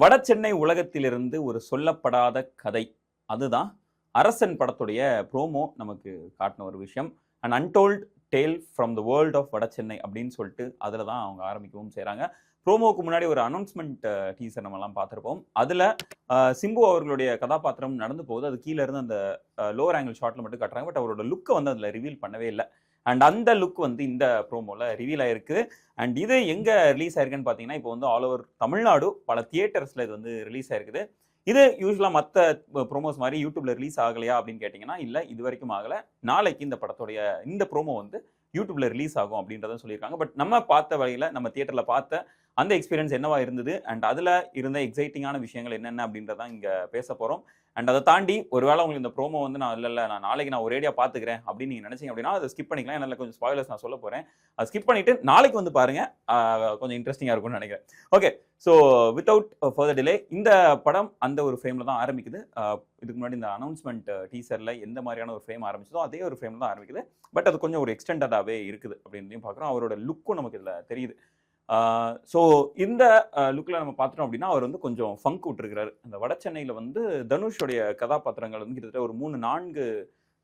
வட சென்னை உலகத்திலிருந்து ஒரு சொல்லப்படாத கதை. அதுதான் அரசன் படத்துடைய ப்ரோமோ நமக்கு காட்டின ஒரு விஷயம். And untold tale from the world of வட சென்னை அப்படின்னு சொல்லிட்டு அதில் தான் அவங்க ஆரம்பிக்கவும் செய்கிறாங்க ப்ரோமோவுக்கு முன்னாடி ஒரு அனௌன்ஸ்மெண்ட் டீசர் நம்மலாம் பார்த்துருப்போம். அதில் சிம்பு அவர்களுடைய கதாபாத்திரம் நடந்து போகுது. அது கீழே இருந்து அந்த லோவர் ஆங்கிள் ஷாட்டில் மட்டும் காட்டுறாங்க. பட் அவரோட லுக்கை வந்து அதில் ரிவீல் பண்ணவே இல்லை. அண்ட் அந்த லுக் வந்து இந்த ப்ரோமோவில் ரிவீல் ஆயிருக்கு. அண்ட் இது எங்கே ரிலீஸ் ஆயிருக்குன்னு பார்த்தீங்கன்னா இப்போ வந்து ஆல் ஓவர் தமிழ்நாடு பல தியேட்டர்ஸில் இது வந்து ரிலீஸ் ஆயிருக்குது. இது யூஸ்வலாக மற்ற ப்ரோமோஸ் மாதிரி யூடியூப்ல ரிலீஸ் ஆகலையா அப்படின்னு கேட்டிங்கன்னா இல்லை இது வரைக்கும் ஆகலை. நாளைக்கு இந்த படத்துடைய இந்த ப்ரோமோ வந்து யூடியூப்ல ரிலீஸ் ஆகும் அப்படின்றத சொல்லியிருக்காங்க. பட் நம்ம பார்த்த வழியில் நம்ம தியேட்டரில் பார்த்த அந்த எக்ஸ்பீரியன்ஸ் என்னவா இருந்தது? அண்ட் அதில் இருந்த எக்ஸைட்டிங்கான விஷயங்கள் என்னென்ன அப்படின்றதான் இங்கே பேச போகிறோம் அண்ட் அதை தாண்டி ஒருவேளை உங்களுக்கு இந்த ப்ரோமோ வந்து நான் இல்லை இல்லை நான் நாளைக்கு நான் ஒரேடியாக பார்த்துக்கிறேன் அப்படின்னு நீங்கள் நினச்சிங்க அப்படின்னா அதை ஸ்கிப் பண்ணிக்கலாம். என்னால் கொஞ்சம் ஸ்பாயிலர்ஸ் நான் சொல்ல போகிறேன் அதை ஸ்கிப் பண்ணிட்டு நாளைக்கு வந்து பாருங்கள் கொஞ்சம் இன்ட்ரெஸ்டிங்காக இருக்கும்னு நினைக்கிறேன். Okay so without further delay இந்த படம் அந்த ஒரு ஃப்ரேமில் தான் ஆரம்பிக்குது. இதுக்கு முன்னாடி இந்த அனௌன்ஸ்மெண்ட் டீசரில் uh, எந்த மாதிரியான ஒரு ஃப்ரேம் ஆரம்பிச்சதோ அதே ஒரு ஃப்ரேம் தான் ஆரம்பிக்குது. பட் அது கொஞ்சம் ஒரு எக்ஸ்டெண்டடாகவே இருக்குது அப்படின்றையும் பார்க்குறோம். அவரோட லுக்கும் நமக்கு இதில் தெரியுது. ஸோ இந்த லுக்கில் நம்ம பார்த்துட்டோம் அப்படின்னா அவர் வந்து கொஞ்சம் ஃபங்க் விட்டுருக்கிறாரு. அந்த வட சென்னையில் வந்து தனுஷோடைய கதாபாத்திரங்கள் வந்து கிட்டத்தட்ட ஒரு மூணு நான்கு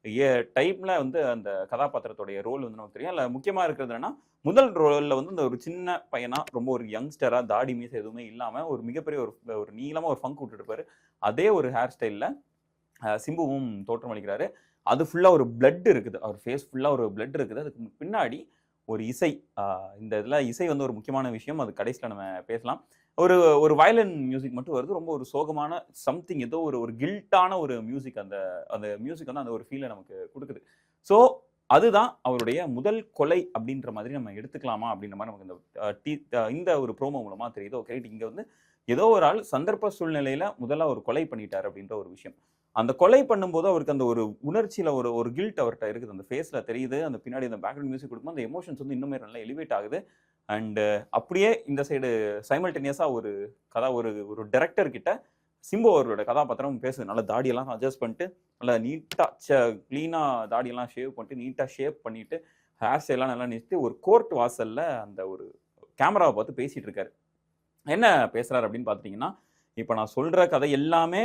ஏ டைப்பில் வந்து அந்த கதாபாத்திரத்துடைய ரோல் வந்து நமக்கு தெரியும். அதில் முக்கியமாக இருக்கிறது என்னன்னா முதல் ரோலில் வந்து இந்த ஒரு சின்ன பையனாக ரொம்ப ஒரு யங்ஸ்டராக தாடி மீஸ் எதுவுமே இல்லாமல் ஒரு மிகப்பெரிய ஒரு ஒரு நீளமாக ஒரு ஃபங்க் விட்டுருப்பாரு அதே ஒரு ஹேர் ஸ்டைலில் சிம்புவும் தோற்றமளிக்கிறாரு அது ஃபுல்லாக ஒரு பிளட் இருக்குது. அவர் ஃபேஸ் ஃபுல்லாக ஒரு பிளட் இருக்குது. அதுக்கு பின்னாடி ஒரு இசை இந்த இதில் இசை வந்து ஒரு முக்கியமான விஷயம். அது கடைசியில் நம்ம பேசலாம். ஒரு ஒரு வயலின் மியூசிக் மட்டும் வருது. ரொம்ப ஒரு சோகமான சம்திங் ஏதோ ஒரு ஒரு கில்ட்டான ஒரு மியூசிக் அந்த அந்த மியூசிக் வந்து அந்த ஒரு ஃபீலை நமக்கு கொடுக்குது. ஸோ அதுதான் அவருடைய முதல் கொலை அப்படின்ற மாதிரி நம்ம எடுத்துக்கலாமா அப்படின்ற மாதிரி நமக்கு இந்த டீ இந்த ஒரு ப்ரோமோ மூலமா தெரியுது. ஓகே இங்கே வந்து ஏதோ ஒரு ஆள் சந்தர்ப்ப சூழ்நிலையில முதல்ல ஒரு கொலை பண்ணிட்டார் அப்படின்ற ஒரு விஷயம். அந்த கொலை பண்ணும்போது அவருக்கு அந்த ஒரு உணர்ச்சியில ஒரு ஒரு கில்ட் அவர்கிட்ட இருக்குது. அந்த ஃபேஸ்ல தெரியுது. அந்த பின்னாடி அந்த பேக்ரவுண்ட் மியூசிக் கொடுக்கும்போது அந்த எமோஷன்ஸ் வந்து இன்னுமே நல்லா எலிவேட் ஆகுது. அண்ட் அப்படியே இந்த சைடு சைமல்டேனியஸா ஒரு கதா ஒரு ஒரு டைரக்டர் கிட்ட சிம்பு அவர்களோட கதாபாத்திரம் பேசுது. நல்லா தாடியெல்லாம் அட்ஜஸ்ட் பண்ணிட்டு நல்லா நீட்டாக ச க்ளீனாக தாடியெல்லாம் ஷேவ் பண்ணிட்டு நீட்டாக ஷேப் பண்ணிட்டு ஹேர் ஸ்டைலாம் நல்லா நிறுத்தி ஒரு கோர்ட் வாசல்ல அந்த ஒரு கேமராவை பார்த்து பேசிகிட்டு இருக்காரு. என்ன பேசுறாரு அப்படின்னு பார்த்தீங்கன்னா இப்போ நான் சொல்கிற கதை எல்லாமே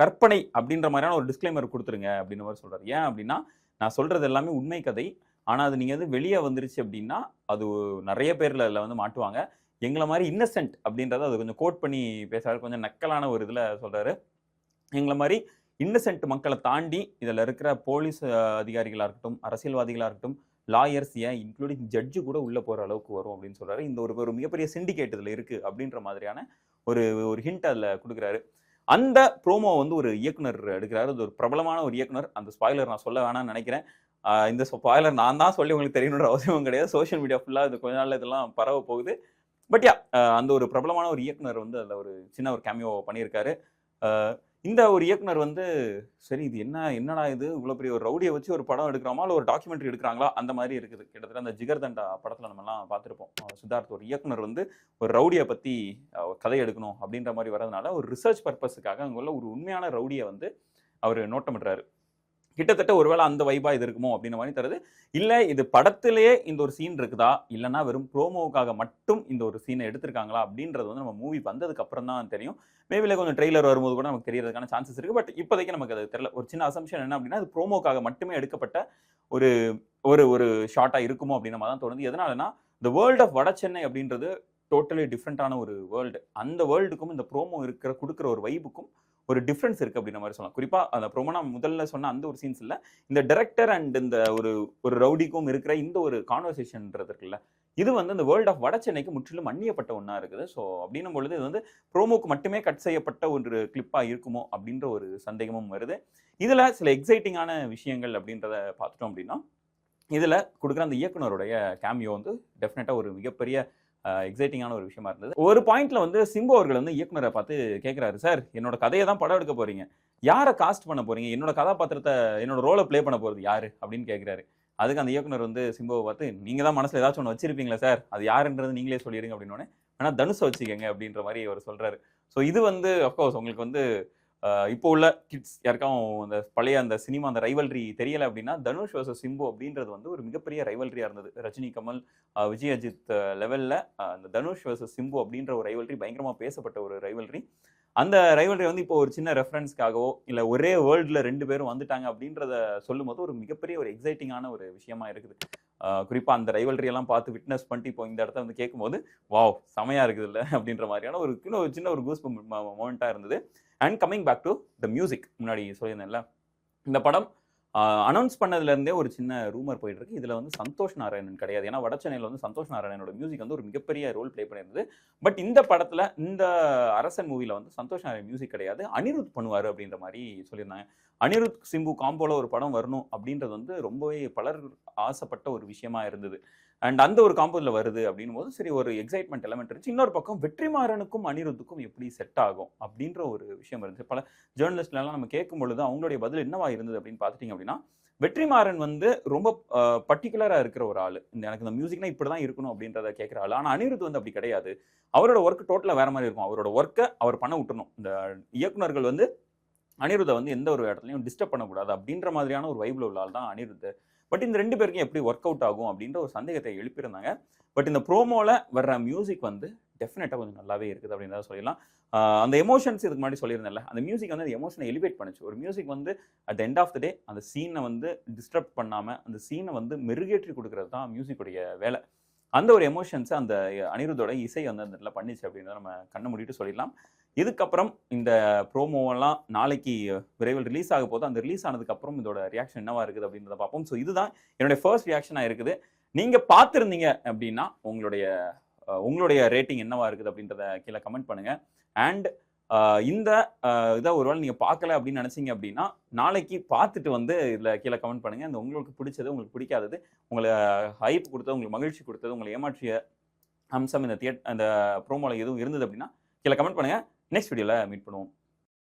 கற்பனை அப்படின்ற மாதிரியான ஒரு டிஸ்க்ளைமர் கொடுத்துருங்க அப்படின்னு மாதிரி சொல்கிறார் ஏன் அப்படின்னா நான் சொல்கிறது எல்லாமே உண்மை கதை. ஆனால் அது நீங்கள் வந்து வெளியே வந்துருச்சு அப்படின்னா அது நிறைய பேரில் அதில் வந்து மாட்டுவாங்க. எங்களை மாதிரி இன்னசென்ட் அப்படின்றத அது கொஞ்சம் கோட் பண்ணி பேசுறாரு. கொஞ்சம் நக்கலான ஒரு இதில் சொல்கிறாரு எங்களை மாதிரி இன்னசென்ட் மக்களை தாண்டி இதில் இருக்கிற போலீஸ் அதிகாரிகளாக இருக்கட்டும் அரசியல்வாதிகளாக இருக்கட்டும் லாயர்ஸ் ஏன் இன்க்ளூடிங் ஜட்ஜு கூட உள்ளே போகிற அளவுக்கு வரும் அப்படின்னு சொல்கிறாரு இந்த ஒரு ஒரு மிகப்பெரிய சிண்டிகேட் இதில் இருக்குது அப்படின்ற மாதிரியான ஒரு ஒரு ஹிண்ட் அதில் கொடுக்குறாரு. அந்த ப்ரோமோ வந்து ஒரு இயக்குனர் எடுக்கிறாரு. அது ஒரு பிரபலமான ஒரு இயக்குனர். அந்த ஸ்பாய்லர் நான் சொல்ல வேணாம்னு நினைக்கிறேன். இந்த ஸ்பாய்லர் நான் தான் சொல்லி உங்களுக்கு தெரியணுன்ற அவசியம் கிடையாது. சோஷியல் மீடியா ஃபுல்லாக இது கொஞ்ச நாள் இதெல்லாம் பரவ போகுது. பட் யா uh, அந்த ஒரு பிரபலமான ஒரு இயக்குனர் வந்து அதில் ஒரு சின்ன ஒரு கேமியோ பண்ணியிருக்காரு. Uh, இந்த ஒரு இயக்குனர் வந்து சரி இது என்ன என்னடா இது? இவ்வளோ பெரிய ஒரு ரவுடியை வச்சு ஒரு படம் எடுக்கிறோமா இல்லை ஒரு டாக்குமெண்ட்ரி எடுக்கிறாங்களா? அந்த மாதிரி இருக்குது. கிட்டத்தட்ட அந்த ஜிகர் தண்டா படத்தில் நம்மலாம் பார்த்துருப்போம். Uh, சித்தார்த் ஒரு இயக்குனர் வந்து ஒரு ரவுடியை பற்றி கதை எடுக்கணும் அப்படின்ற மாதிரி வரதுனால ஒரு ரிசர்ச் பர்பஸுக்காக அங்கே உள்ள ஒரு உண்மையான ரவுடியை வந்து அவர் நோட்டமிடுறாரு. கிட்டத்தட்ட ஒருவேளை அந்த வைபா இது இருக்குமோ அப்படின்னு மாதிரி தருது. இல்லை இது படத்திலேயே இந்த ஒரு சீன் இருக்குதா? இல்லைன்னா வெறும் ப்ரோமோவுக்காக மட்டும் இந்த ஒரு சீனை எடுத்திருக்காங்களா? அப்படின்றது வந்து நம்ம மூவி வந்ததுக்கு அப்புறம் தான் தெரியும். மேபில கொஞ்சம் ட்ரெய்லர் வரும்போது கூட நமக்கு தெரியறதுக்கான சான்சஸ் இருக்கு. பட் இப்போதைக்கு நமக்கு அது தெரியல. ஒரு சின்ன அசம்ஷன் என்ன அப்படின்னா அது ப்ரோமோக்காக மட்டுமே எடுக்கப்பட்ட ஒரு ஒரு ஒரு ஷார்ட்டாக இருக்குமோ அப்படின்னு நம்ம தான் தோணுது. எதனாலனா இந்த வேர்ல்ட் ஆஃப் வட சென்னை அப்படின்றது டோட்டலி டிஃப்ரெண்ட்டான ஒரு வேர்ல்டு அந்த வேர்ல்டுக்கும் இந்த ப்ரோமோ இருக்கிற கொடுக்குற ஒரு வைபுக்கும் ஒரு டிஃப்ரென்ஸ் இருக்குது அப்படின்ற மாதிரி சொல்லலாம். குறிப்பாக அந்த ப்ரோமோ நான் முதல்ல சொன்ன அந்த ஒரு சீன்ஸ் இந்த டைரக்டர் அண்ட் இந்த ஒரு ஒரு ரவுடிக்கும் இருக்கிற இந்த ஒரு கான்வர்சேஷன்ன்றது இருக்குல்ல இது வந்து இந்த வேர்ல்ட் ஆஃப் வட சென்னைக்கு முற்றிலும் அந்நியப்பட்ட ஒன்றா இருக்குது. ஸோ அப்படின்னும் பொழுது இது வந்து ப்ரோமோக்கு மட்டுமே கட் செய்யப்பட்ட ஒரு கிளிப்பாக இருக்குமோ அப்படின்ற ஒரு சந்தேகமும் வருது. இதில் சில எக்ஸைட்டிங்கான விஷயங்கள் அப்படின்றத பார்த்துட்டோம் அப்படின்னா இதில் கொடுக்குற அந்த இயக்குனருடைய கேமியோ வந்து டெஃபினட்டாக ஒரு மிகப்பெரிய எக்ஸைட்டிங்கான ஒரு விஷயமா இருந்தது. ஒரு பாயிண்ட்ல வந்து சிம்பு அவர்கள் வந்து இயக்குனரை பார்த்து கேட்குறாரு சார் என்னோட கதையை தான் படம் எடுக்க போறீங்க. யாரை காஸ்ட் பண்ண போறீங்க? என்னோட கதாபாத்திரத்தை என்னோட ரோலை ப்ளே பண்ண போறது யாரு? அப்படின்னு கேட்குறாரு அதுக்கு அந்த இயக்குனர் வந்து சிம்புவை பார்த்து நீங்க தான் மனசுல ஏதாச்சும் ஒன்று வச்சிருப்பீங்களா சார் அது யாருன்றது நீங்களே சொல்லிடுங்க அப்படின்னு ஆனால் தனுஷை வச்சுக்கோங்க அப்படின்ற மாதிரி அவர் சொல்றாரு. ஸோ இது வந்து அஃப்கோர்ஸ் உங்களுக்கு வந்து இப்போ உள்ள கிட்ஸ் யாருக்காவும் அந்த பழைய அந்த சினிமா அந்த ரைவல்ரி தெரியல அப்படின்னா தனுஷ் வர்சஸ் சிம்பு அப்படின்றது வந்து ஒரு மிகப்பெரிய ரைவல்ரியா இருந்தது. ரஜினி கமல் விஜய் அஜித் லெவல்ல அந்த தனுஷ் வர்சஸ் சிம்பு அப்படின்ற ஒரு ரைவல்ரி பயங்கரமா பேசப்பட்ட ஒரு ரைவல்ரி அந்த ரைவல்ரி வந்து இப்போ ஒரு சின்ன ரெஃபரன்ஸ்க்காகவோ இல்லை ஒரே வேர்ல்டில் ரெண்டு பேரும் வந்துட்டாங்க அப்படின்றத சொல்லும்போது ஒரு மிகப்பெரிய ஒரு எக்ஸைட்டிங்கான ஒரு விஷயமா இருக்குது. குறிப்பாக அந்த ரைவல்ரி எல்லாம் பார்த்து விட்னஸ் பண்ணிட்டு இப்போ இந்த இடத்த வந்து கேட்கும்போது வாவ் செமையாக இருக்குது இல்லை அப்படின்ற மாதிரியான ஒரு சின்ன ஒரு சின்ன ஒரு கூஸ் மொமெண்ட்டாக இருந்தது. And coming back to the music முன்னாடி சொல்லியிருந்தேன்ல இந்த படம் அனௌன்ஸ் பண்ணதுலேருந்தே ஒரு சின்ன ரூமர் போயிட்டு இருக்கு இதில் வந்து சந்தோஷ் நாராயணன் கிடையாது. ஏன்னா வட சென்னையில் வந்து சந்தோஷ் நாராயணனோட மியூசிக் வந்து ஒரு மிகப்பெரிய ரோல் ப்ளே பண்ணியிருந்தது. பட் இந்த படத்தில் இந்த அரசன் மூவியில் வந்து சந்தோஷ் நாராயண் மியூசிக் கிடையாது. அனிருத் பண்ணுவார் அப்படின்ற மாதிரி சொல்லியிருந்தாங்க. அனிருத் சிம்பு காம்போல ஒரு படம் வரணும் அப்படின்றது வந்து ரொம்பவே பலர் ஆசைப்பட்ட ஒரு விஷயமா இருந்தது. அண்ட் அந்த ஒரு காம்போதில் வருது அப்படின்னு போது சரி ஒரு எக்ஸைட்மெண்ட் எலமெண்ட் இருந்துச்சு. இன்னொரு பக்கம் வெற்றிமாறனுக்கும் அனிருத்துக்கும் எப்படி செட் ஆகும் அப்படின்ற ஒரு விஷயம் இருந்துச்சு. பல ஜேர்னலிஸ்ட்லாம் நம்ம கேட்கும் பொழுது அவங்களுடைய பதில் என்னவா இருந்தது அப்படின்னு பார்த்துட்டிங்க அப்படின்னா வெற்றிமாறன் வந்து ரொம்ப பர்டிகுலராக இருக்கிற ஒரு ஆள். இந்த எனக்கு இந்த மியூசிக்னா இப்படி தான் இருக்கணும் அப்படின்றத கேட்குற ஆள். ஆனால் அனிருத் வந்து அப்படி கிடையாது. அவரோட ஒர்க் டோட்டலாக வேற மாதிரி இருக்கும். அவரோட ஒர்க்கை அவர் பண்ண விட்டுணும் இந்த இயக்குனர்கள் வந்து அனிருத்தை வந்து எந்த ஒரு இடத்துலையும் டிஸ்டர்ப் பண்ணக்கூடாது அப்படின்ற மாதிரியான ஒரு வைபிள் உள்ள ஆள் தான் அனிருத். பட் இந்த ரெண்டு பேருக்கும் எப்படி ஒர்க் அவுட் ஆகும் அப்படின்ற ஒரு சந்தேகத்தை எழுப்பியிருந்தாங்க. பட் இந்த ப்ரோமோவில் வர்ற மியூசிக் வந்து டெஃபினட்டாக கொஞ்சம் நல்லாவே இருக்குது அப்படின்றத சொல்லிடலாம் அந்த எமோஷன்ஸ் இதுக்கு முன்னாடி சொல்லியிருந்தேன்ல அந்த மியூசிக் வந்து அந்த எமோஷனை எலிவேட் பண்ணுச்சு. ஒரு மியூசிக் வந்து at end of the day அந்த சீனை வந்து டிஸ்டர்ப் பண்ணாமல் அந்த சீனை வந்து மெருகேற்றி கொடுக்கறது தான் மியூசிக்குடைய வேலை. அந்த ஒரு எமோஷன்ஸை அந்த அனிருத்தோட இசை வந்து அந்த இடத்துல பண்ணிச்சு அப்படின்றத நம்ம கண்ணை முடிட்டு சொல்லிடலாம். இதுக்கப்புறம் இந்த ப்ரோமோவெல்லாம் நாளைக்கு விரைவில் ரிலீஸ் ஆக போது அந்த ரிலீஸ் ஆனதுக்கப்புறம் இதோட ரியாக்ஷன் என்னவா இருக்குது அப்படின்றத பார்ப்போம். ஸோ இதுதான் என்னுடைய ஃபர்ஸ்ட் ரியாக்ஷனாக இருக்குது. நீங்கள் பார்த்துருந்தீங்க அப்படின்னா உங்களுடைய உங்களுடைய ரேட்டிங் என்னவா இருக்குது அப்படின்றத கீழே கமெண்ட் பண்ணுங்க. அண்ட் இந்த இதை ஒருவேளை நீங்கள் பார்க்கல அப்படின்னு நினச்சிங்க அப்படின்னா நாளைக்கு பார்த்துட்டு வந்து இதில் கீழே கமெண்ட் பண்ணுங்கள் இந்த உங்களுக்கு பிடிச்சது உங்களுக்கு பிடிக்காதது உங்களை ஹைப் கொடுத்தது உங்களுக்கு மகிழ்ச்சி கொடுத்தது உங்களை ஏமாற்றிய அம்சம் இந்த தியேட் அந்த ப்ரோமோவில் எதுவும் இருந்தது அப்படின்னா கீழே கமெண்ட் பண்ணுங்கள் நெக்ஸ்ட் வீடியோவில் மீட் பண்ணுவோம்.